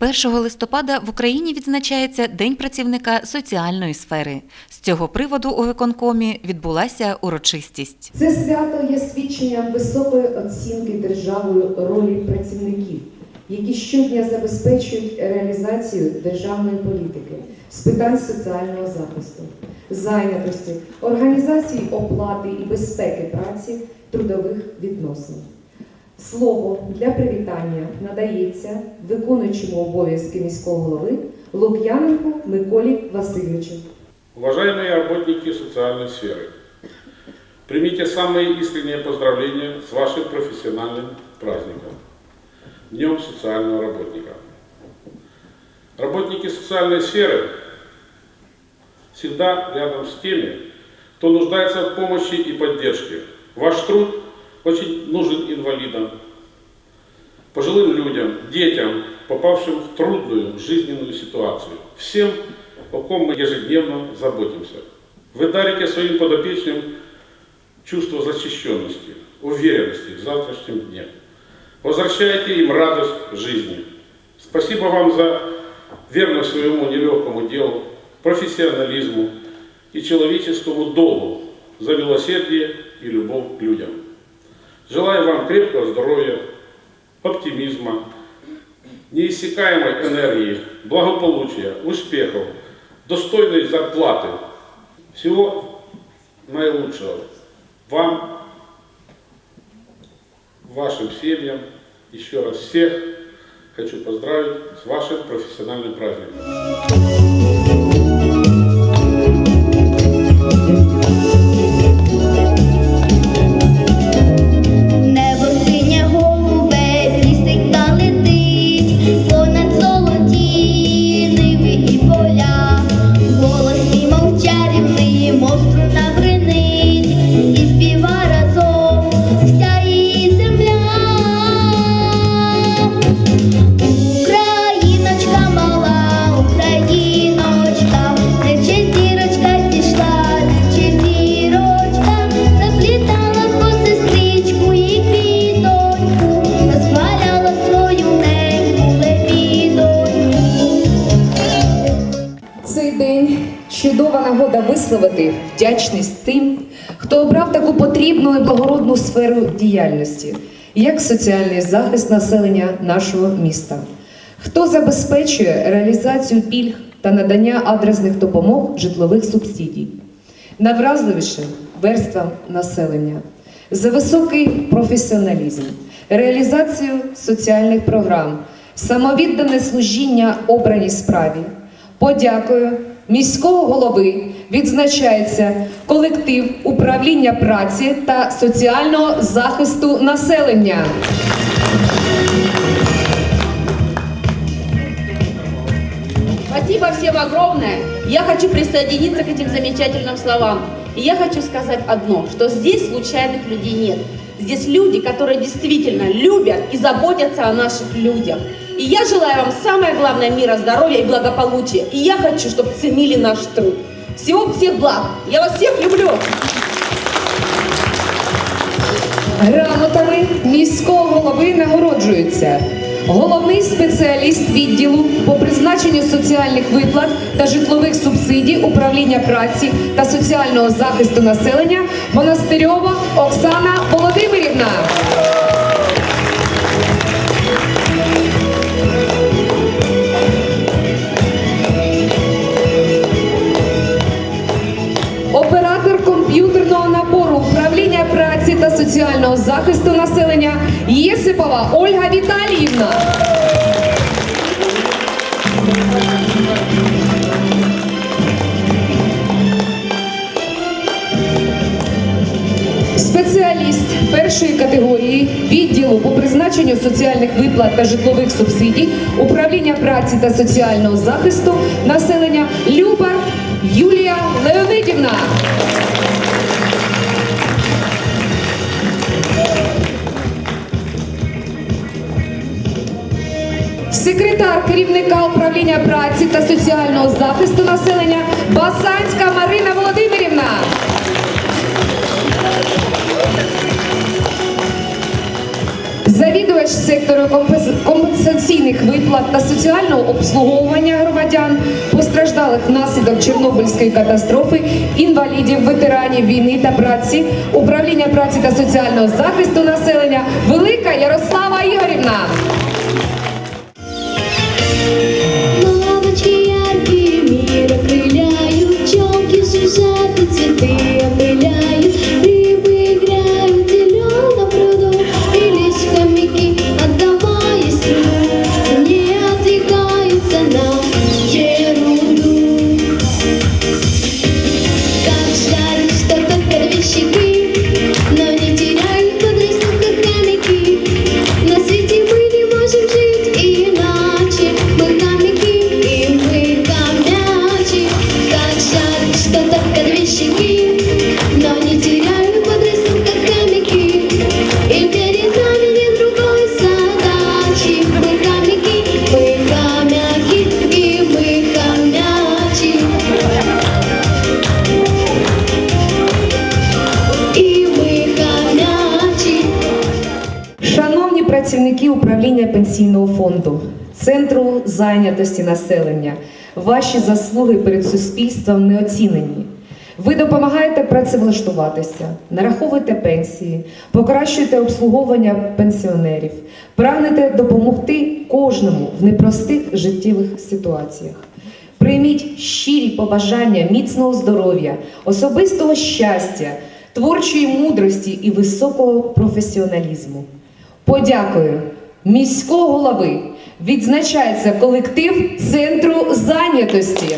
1 листопада в Україні відзначається День працівника соціальної сфери. З цього приводу у виконкомі відбулася урочистість. Це свято є свідченням високої оцінки державою ролі працівників, які щодня забезпечують реалізацію державної політики з питань соціального захисту, зайнятості, організації оплати і безпеки праці трудових відносин. Слово для привітання надається виконуючому обов'язки міського голови Лук'яненку Миколі Васильовичу. Уважаемые работники социальной сферы, примите самые искренние поздравления с вашим профессиональным праздником – Днем социального работника. Работники социальной сферы всегда рядом с теми, кто нуждается в помощи и поддержке. Ваш труд очень нужен инвалидам, пожилым людям, детям, попавшим в трудную жизненную ситуацию. Всем, о ком мы ежедневно заботимся. Вы дарите своим подопечным чувство защищенности, уверенности в завтрашнем дне. Возвращаете им радость жизни. Спасибо вам за верность своему нелегкому делу, профессионализму и человеческому долгу, за милосердие и любовь к людям. Желаю вам крепкого здоровья, оптимизма, неиссякаемой энергии, благополучия, успехов, достойной зарплаты. Всего наилучшего вам, вашим семьям. Еще раз всех хочу поздравить с вашим профессиональным праздником. Чудова нагода висловити вдячність тим, хто обрав таку потрібну і благородну сферу діяльності, як соціальний захист населення нашого міста, хто забезпечує реалізацію пільг та надання адресних допомог житлових субсидій, найвразливішим верствам населення, за високий професіоналізм, реалізацію соціальних програм, самовіддане служіння обраній справі. Подякою міського голови відзначається колектив управління праці та соціального захисту населення. Спасибо всем огромное. Я хочу присоединиться к этим замечательным словам. И я хочу сказать одно, что здесь случайных людей нет. Здесь люди, которые действительно любят и заботятся о наших людях. И я желаю вам самое главное мира, здоровья и благополучия. И я хочу, чтобы ценили наш труд. Всего всех благ. Я вас всех люблю. Грамотами міського голови нагороджується головний спеціаліст відділу по призначенню соціальних виплат та житлових субсидій управління праці та соціального захисту населення Монастирьова Оксана Володимирівна. Соціального захисту населення Єсипова Ольга Віталіївна. Спеціаліст першої категорії відділу по призначенню соціальних виплат та житлових субсидій управління праці та соціального захисту населення Люба Юлія Леонидівна. Секретар керівника управління праці та соціального захисту населення Басанська Марина Володимирівна. Завідувач сектору компенсаційних виплат та соціального обслуговування громадян, постраждалих внаслідок Чорнобильської катастрофи, інвалідів, ветеранів війни та праці, управління праці та соціального захисту населення, Велика Ярослава Ігорівна. Amen. Пенсійного фонду, Центру зайнятості населення, ваші заслуги перед суспільством не оцінені. Ви допомагаєте працевлаштуватися, нараховуєте пенсії, покращуєте обслуговування пенсіонерів, прагнете допомогти кожному в непростих життєвих ситуаціях. Прийміть щирі побажання міцного здоров'я, особистого щастя, творчої мудрості і високого професіоналізму. Подякую міського голови. Відзначається колектив центру зайнятості.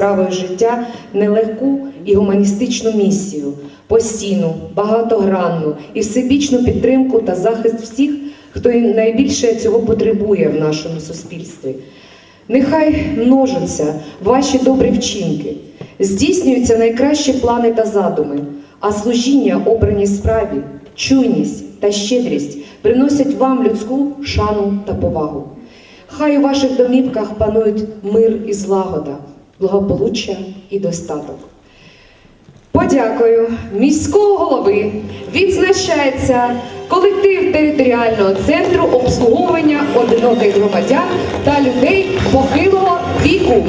Справою життя нелегку і гуманістичну місію, постійну, багатогранну і всебічну підтримку та захист всіх, хто найбільше цього потребує в нашому суспільстві. Нехай множаться ваші добрі вчинки, здійснюються найкращі плани та задуми, а служіння обраній справі, чуйність та щедрість приносять вам людську шану та повагу. Хай у ваших домівках панують мир і злагода, благополуччя і достаток. Подякую міського голови відзначається колектив територіального центру обслуговування одиноких громадян та людей похилого віку.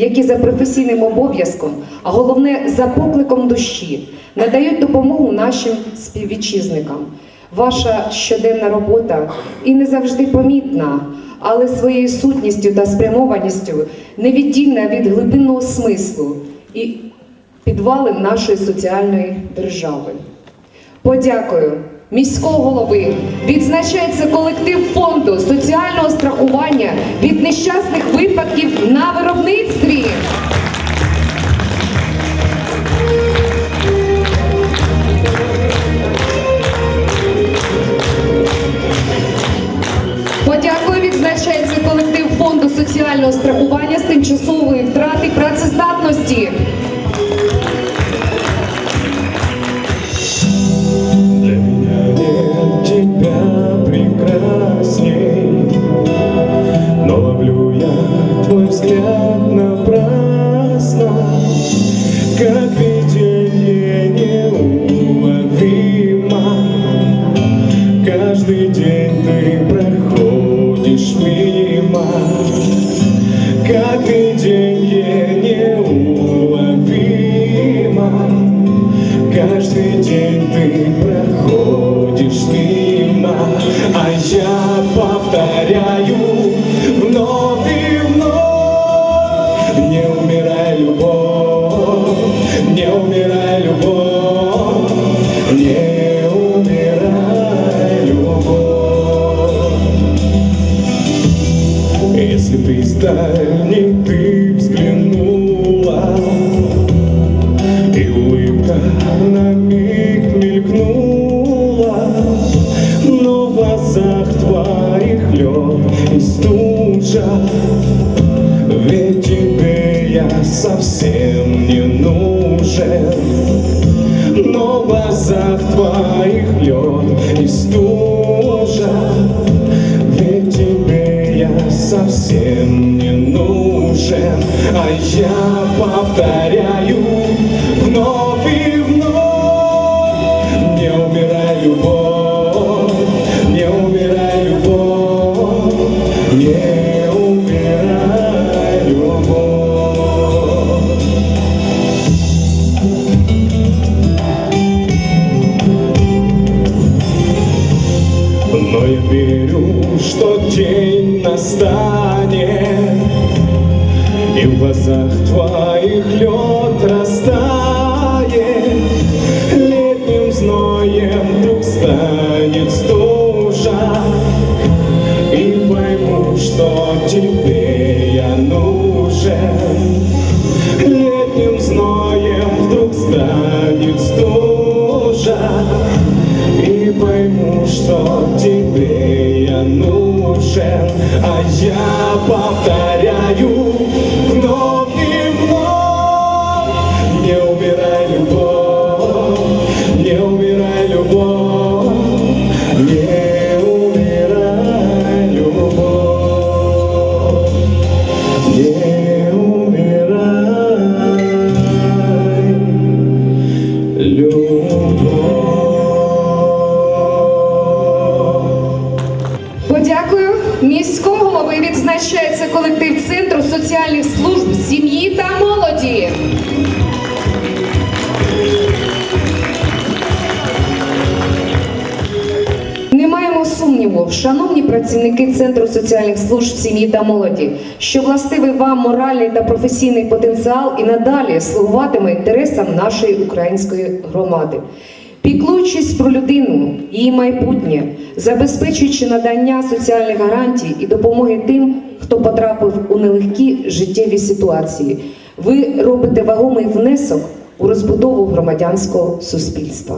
які за професійним обов'язком, а головне за покликом душі, надають допомогу нашим співвітчизникам. Ваша щоденна робота і не завжди помітна, але своєю сутністю та спрямованістю невіддільна від глибинного смислу і підвалин нашої соціальної держави. Подякую міського голови відзначається колектив фонду соціального страхування від нещасних випадків на виробництві. а я повторяю. працівники Центру соціальних служб сім'ї та молоді, що властивий вам моральний та професійний потенціал і надалі слугуватиме інтересам нашої української громади. Піклуючись про людину, її майбутнє, забезпечуючи надання соціальних гарантій і допомоги тим, хто потрапив у нелегкі життєві ситуації, ви робите вагомий внесок у розбудову громадянського суспільства.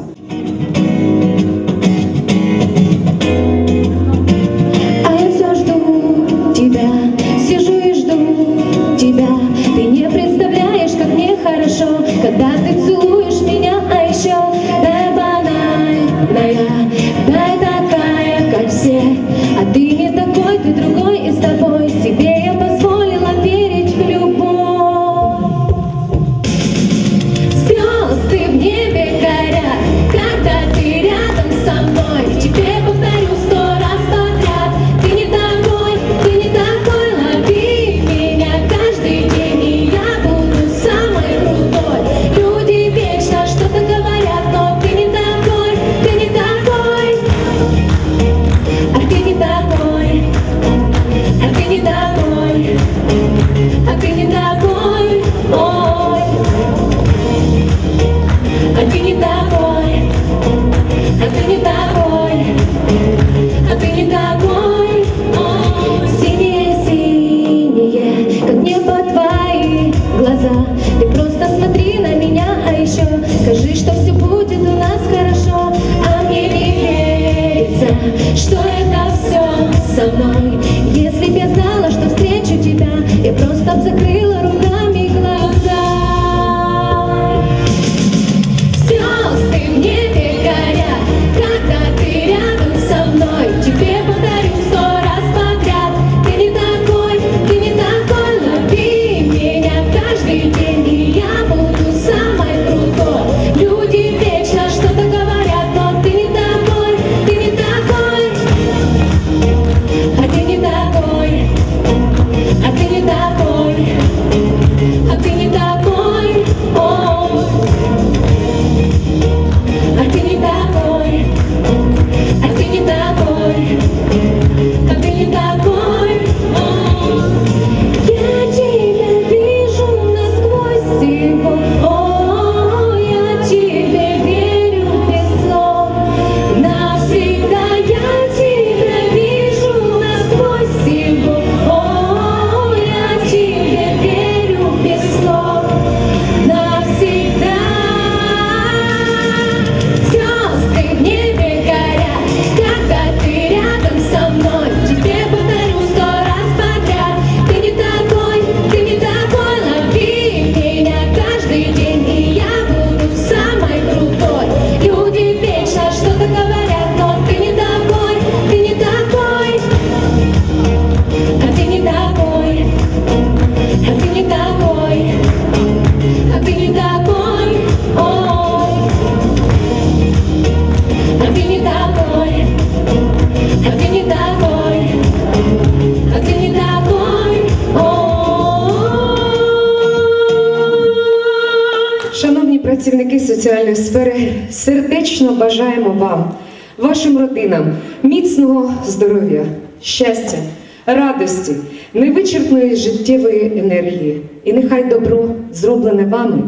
соціальної сфери сердечно бажаємо вам, вашим родинам, міцного здоров'я, щастя, радості, невичерпної життєвої енергії. І нехай добро, зроблене вами,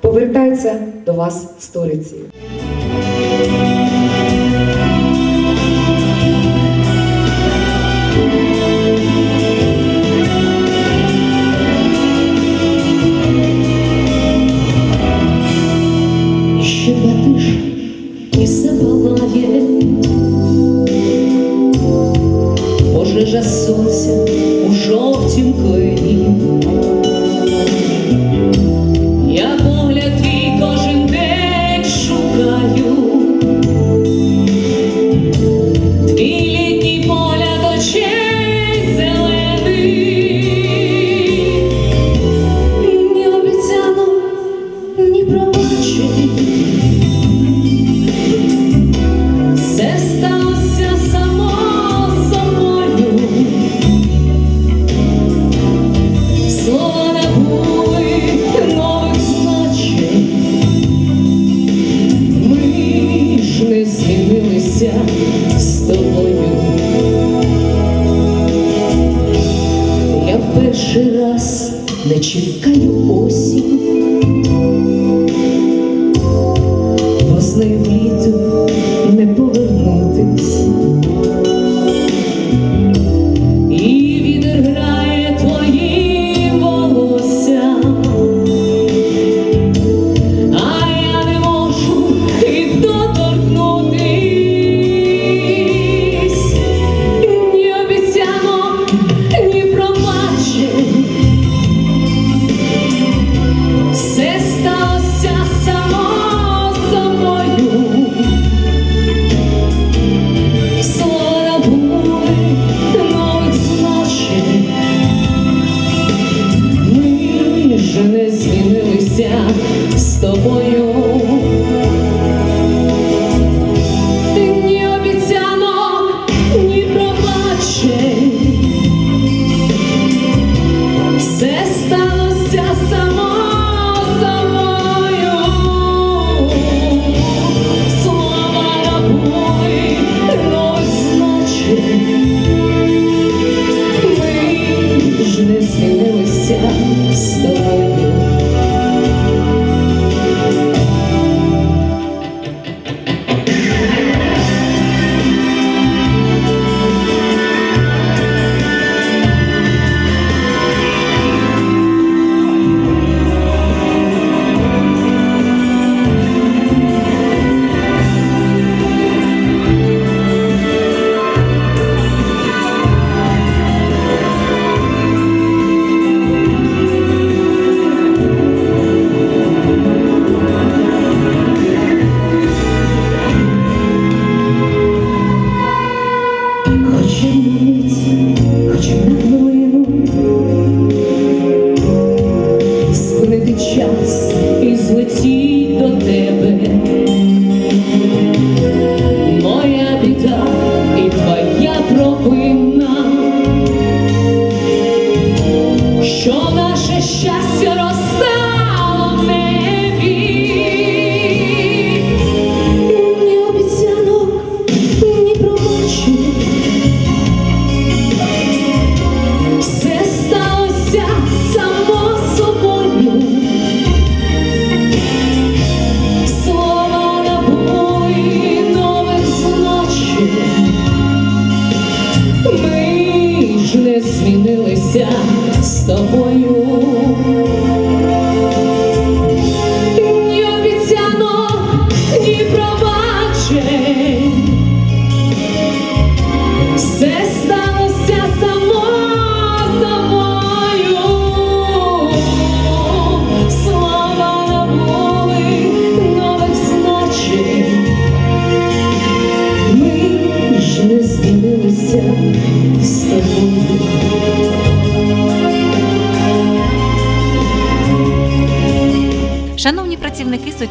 повертається до вас сторицею. suja.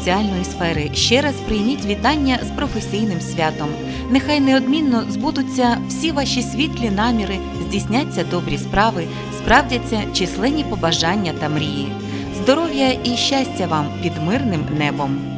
Соціальної сфери, ще раз прийміть вітання з професійним святом. Нехай неодмінно збудуться всі ваші світлі наміри, здійсняться добрі справи, справдяться численні побажання та мрії. Здоров'я і щастя вам під мирним небом.